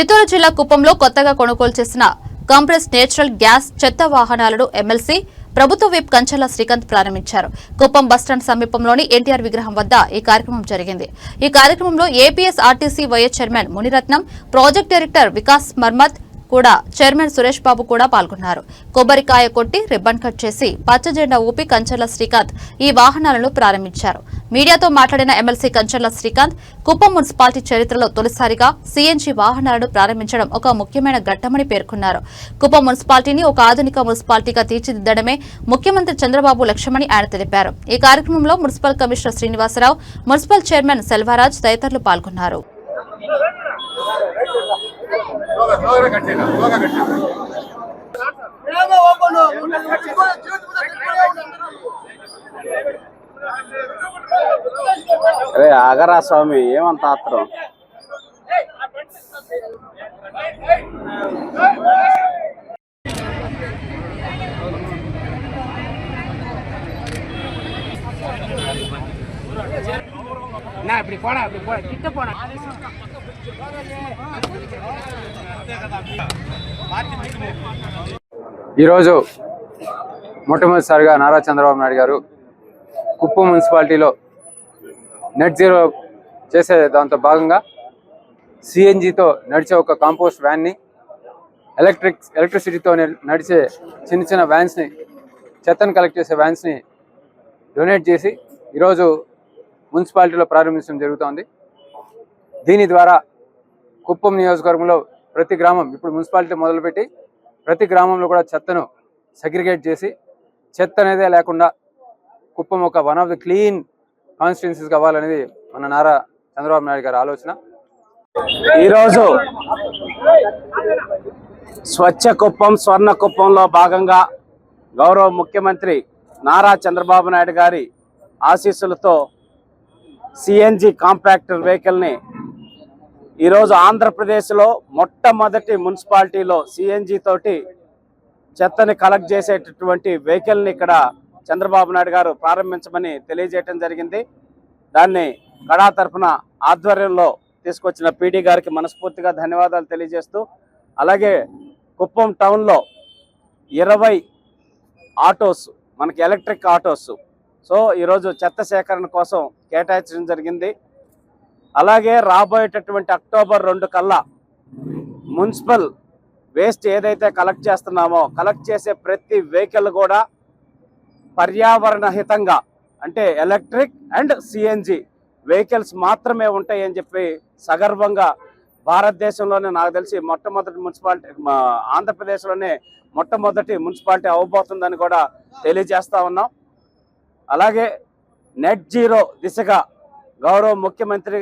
చిత్తూరు జిల్లా కుప్పంలో కొత్తగా కొనుగోలు చేసిన కంప్రెస్ నేచురల్ గ్యాస్ చెత్త వాహనాలను ఎమ్మెల్సీ ప్రభుత్వ విప్ కంచెల శ్రీకాంత్ ప్రారంభించారు. కుప్పం బస్టాండ్ సమీపంలోని ఎన్టీఆర్ విగ్రహం వద్ద ఈ కార్యక్రమం జరిగింది. ఈ కార్యక్రమంలో APS RTC vice chairman Muniratnam project director Vikas Marmat కూడా చైర్మన్ సురేష్ బాబు కూడా పాల్గొన్నారు. కొబ్బరికాయ కొట్టి రిబ్బన్ కట్ చేసి పచ్చజెండా ఊపి కంచర్ల శ్రీకాంత్ ఈ వాహనాలను ప్రారంభించారు. మీడియాతో మాట్లాడిన ఎమ్మెల్సీ కంచర్ల శ్రీకాంత్ కుప్పం మున్సిపాలిటీ చరిత్రలో తొలిసారిగా సీఎన్జీ వాహనాలను ప్రారంభించడం ఒక ముఖ్యమైన ఘట్టమని పేర్కొన్నారు. కుప్పం మున్సిపాలిటీని ఒక ఆధునిక మున్సిపాలిటీగా తీర్చిదిద్దడమే ముఖ్యమంత్రి చంద్రబాబు లక్ష్యమని ఆయన తెలిపారు. ఈ కార్యక్రమంలో municipal commissioner Srinivasarao municipal chairman Selvaraj తదితరులు పాల్గొన్నారు. అరే ఆగరా స్వామి ఏమంత ఆత్రం? நான் இப்படி போனா இப்படி போன கிட்ட போனா ఈరోజు మొట్టమొదటిసారిగా నారా చంద్రబాబు నాయుడు గారు కుప్పం మున్సిపాలిటీలో నెట్ జీరో చేసే దాంతో భాగంగా సిఎన్జితో నడిచే ఒక కాంపోస్ట్ వ్యాన్ని ఎలక్ట్రిక్ ఎలక్ట్రిసిటీతో నడిచే చిన్న చిన్న వ్యాన్స్ని చెత్తను కలెక్ట్ చేసే వ్యాన్స్ని డొనేట్ చేసి ఈరోజు మున్సిపాలిటీలో ప్రారంభించడం జరుగుతోంది. దీని ద్వారా కుప్పం నియోజకవర్గంలో ప్రతి గ్రామం ఇప్పుడు మున్సిపాలిటీ మొదలుపెట్టి ప్రతి గ్రామంలో కూడా చెత్తను సెగ్రిగేట్ చేసి చెత్త అనేదే లేకుండా కుప్పం ఒక one of the clean constituencies కావాలనేది మన నారా చంద్రబాబు నాయుడు గారి ఆలోచన. ఈరోజు స్వచ్ఛ కుప్పం స్వర్ణ కుప్పంలో భాగంగా గౌరవ ముఖ్యమంత్రి నారా చంద్రబాబు నాయుడు గారి ఆశీస్సులతో సిఎన్జి కాంపాక్టర్ వెహికల్ని ఈరోజు ఆంధ్రప్రదేశ్లో మొట్టమొదటి మున్సిపాలిటీలో సిఎన్జి తోటి చెత్తని కలెక్ట్ చేసేటటువంటి వెహికల్ని ఇక్కడ చంద్రబాబు నాయుడు గారు ప్రారంభించమని తెలియజేయటం జరిగింది. దాన్ని కడా తరఫున ఆధ్వర్యంలో తీసుకొచ్చిన పీడీ గారికి మనస్ఫూర్తిగా ధన్యవాదాలు తెలియజేస్తూ అలాగే కుప్పం టౌన్లో ఇరవై ఆటోస్ మనకి ఎలక్ట్రిక్ ఆటోస్ సో ఈరోజు చెత్త సేకరణ కోసం కేటాయించడం జరిగింది. అలాగే రాబోయేటటువంటి అక్టోబర్ రెండు కల్లా మున్సిపల్ వేస్ట్ ఏదైతే కలెక్ట్ చేస్తున్నామో కలెక్ట్ చేసే ప్రతి వెహికల్ కూడా పర్యావరణ హితంగా అంటే ఎలక్ట్రిక్ అండ్ సిఎన్జి వెహికల్స్ మాత్రమే ఉంటాయి అని చెప్పి సగర్వంగా భారతదేశంలోనే నాకు తెలిసి మొట్టమొదటి మున్సిపాలిటీ మా ఆంధ్రప్రదేశ్లోనే మొట్టమొదటి మున్సిపాలిటీ అవ్వబోతుందని కూడా తెలియజేస్తా ఉన్నాం. అలాగే నెట్ జీరో దిశగా గౌరవ ముఖ్యమంత్రి